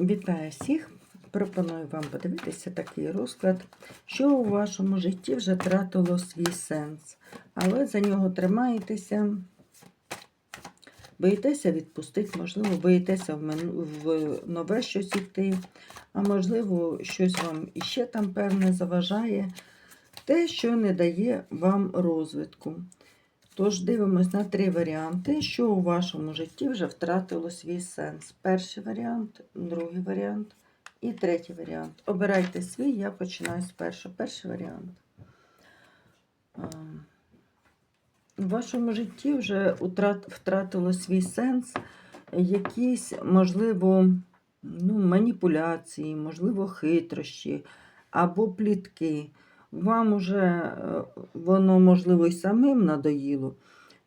Вітаю всіх! Пропоную вам подивитися такий розклад, що у вашому житті вже втратило свій сенс, але за нього тримаєтеся, боїтеся відпустити, можливо, боїтеся в, нове щось іти, а можливо, щось вам іще там певне заважає, те, що не дає вам розвитку. Тож дивимось на три варіанти, що у вашому житті вже втратило свій сенс. Перший варіант, другий варіант і третій варіант. Обирайте свій, я починаю з першого. Перший варіант. У вашому житті вже втратило свій сенс якісь, можливо, ну, маніпуляції, можливо, хитрощі або плітки вам уже е, воно, можливо, і самим надоїло.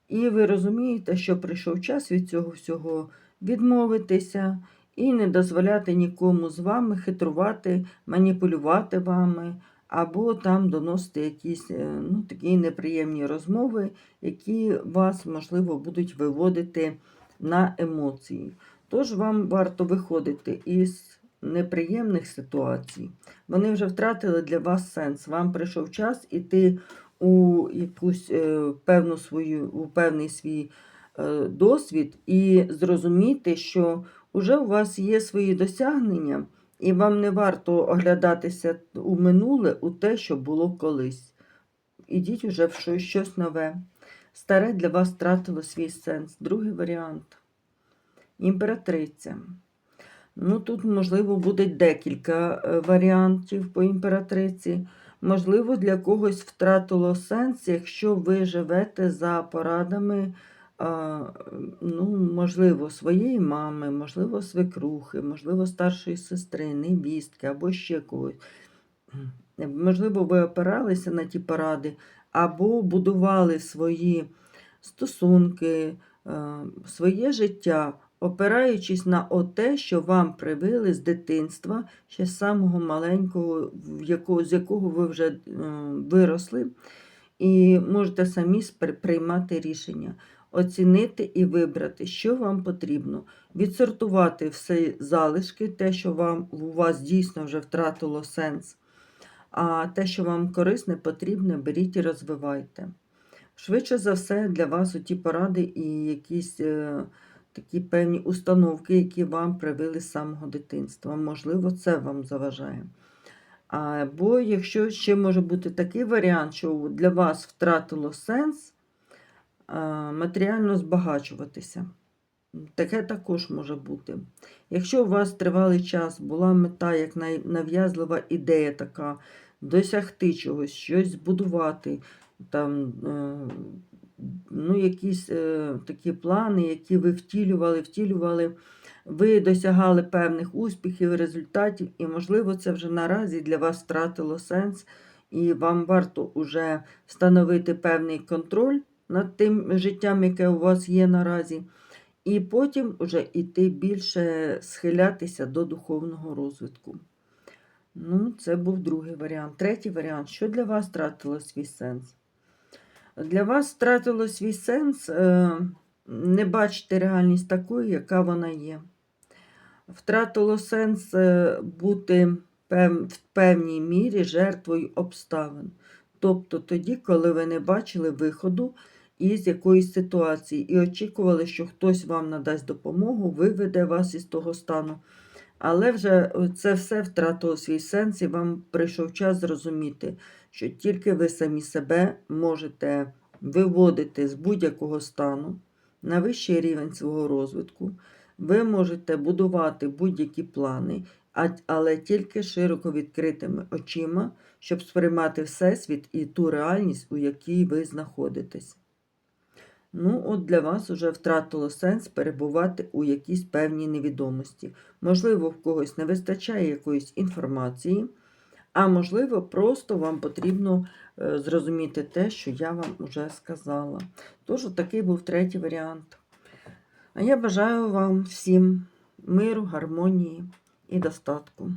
І ви розумієте, що прийшов час від цього всього відмовитися і не дозволяти нікому з вами хитрувати, маніпулювати вами, або там доносити якісь е, ну, такі неприємні розмови, які вас, можливо, будуть виводити на емоції. Тож вам варто виходити із неприємних ситуацій вони вже втратили для вас сенс. Вам прийшов час іти у якусь е, певну свою, у певний свій е, досвід і зрозуміти, що вже у вас є свої досягнення, і вам не варто оглядатися у минуле, у те, що було колись. Ідіть уже в щось, щось нове. Старе для вас втратило свій сенс. Другий варіант. Імператриця. Ну, тут, можливо, буде декілька е, варіантів по імператриці. Можливо, для когось втратило сенс, якщо ви живете за порадами, ну, можливо, своєї мами, можливо, свекрухи, можливо, старшої сестри, невістки або ще когось. Можливо, ви опиралися на ті поради, або будували свої стосунки, е, своє життя опираючись на те, що вам привили з дитинства, ще з самого маленького, з якого ви вже е, виросли, і можете самі приймати рішення, оцінити і вибрати, що вам потрібно, відсортувати все залишки, те, що вам у вас дійсно вже втратило сенс. А те, що вам корисне, потрібне, беріть і розвивайте. Швидше за все, для вас ті поради і якісь е, такі певні установки, які вам привили з самого дитинства. Можливо, це вам заважає. Або якщо ще може бути такий варіант, що для вас втратило сенс матеріально збагачуватися. Таке також може бути. Якщо у вас тривалий час була мета, як нав'язлива ідея така, досягти чогось, щось збудувати, там, е, якісь е, такі плани, які ви втілювали, втілювали, ви досягали певних успіхів, результатів, і, можливо, це вже наразі для вас втратило сенс, і вам варто вже встановити певний контроль над тим життям, яке у вас є наразі. І потім вже йти більше схилятися до духовного розвитку. Ну, це був другий варіант. Третій варіант, що для вас втратило свій сенс? Для вас втратило свій сенс е, не бачити реальність такою, яка вона є. Втратило сенс е, бути в певній мірі жертвою обставин. Тобто тоді, коли ви не бачили виходу із якоїсь ситуації і очікували, що хтось вам надасть допомогу, виведе вас із того стану. Але вже це все втратило свій сенс, і вам прийшов час зрозуміти, що тільки ви самі себе можете виводити з будь-якого стану на вищий рівень свого розвитку. Ви можете будувати будь-які плани, але тільки широко відкритими очима, щоб сприймати Всесвіт і ту реальність, у якій ви знаходитесь. Ну, от для вас вже втратило сенс перебувати у якійсь певній невідомості. Можливо, в когось не вистачає якоїсь інформації, а можливо, просто вам потрібно е, зрозуміти те, що я вам вже сказала. Тож, такий був третій варіант. А я бажаю вам всім миру, гармонії і достатку.